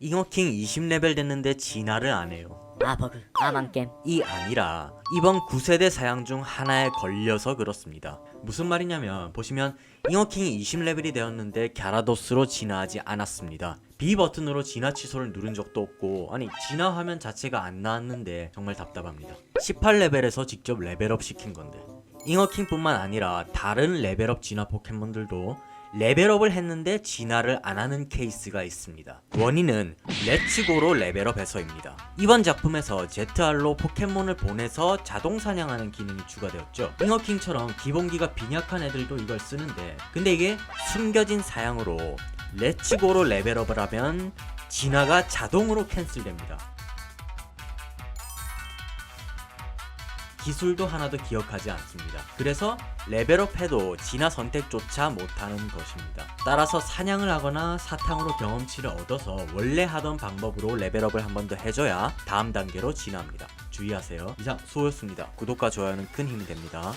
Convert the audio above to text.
잉어킹 20레벨 됐는데 진화를 안 해요. 아 버그 아 망겜 이 아니라 이번 9세대 사양 중 하나에 걸려서 그렇습니다. 무슨 말이냐면 보시면 잉어킹이 20레벨이 되었는데 갸라도스로 진화하지 않았습니다. B 버튼으로 진화 취소를 누른 적도 없고 아니 진화 화면 자체가 안 나왔는데 정말 답답합니다. 18레벨에서 직접 레벨업 시킨 건데 잉어킹뿐만 아니라 다른 레벨업 진화 포켓몬들도 레벨업을 했는데 진화를 안 하는 케이스가 있습니다. 원인은 렛츠고로 레벨업해서입니다. 이번 작품에서 ZR로 포켓몬을 보내서 자동 사냥하는 기능이 추가되었죠. 잉어킹처럼 기본기가 빈약한 애들도 이걸 쓰는데 근데 이게 숨겨진 사양으로 렛츠고로 레벨업을 하면 진화가 자동으로 캔슬됩니다. 기술도 하나도 기억하지 않습니다. 그래서 레벨업해도 진화 선택조차 못하는 것입니다. 따라서 사냥을 하거나 사탕으로 경험치를 얻어서 원래 하던 방법으로 레벨업을 한 번 더 해줘야 다음 단계로 진화합니다. 주의하세요. 이상 수호였습니다. 구독과 좋아요는 큰 힘이 됩니다.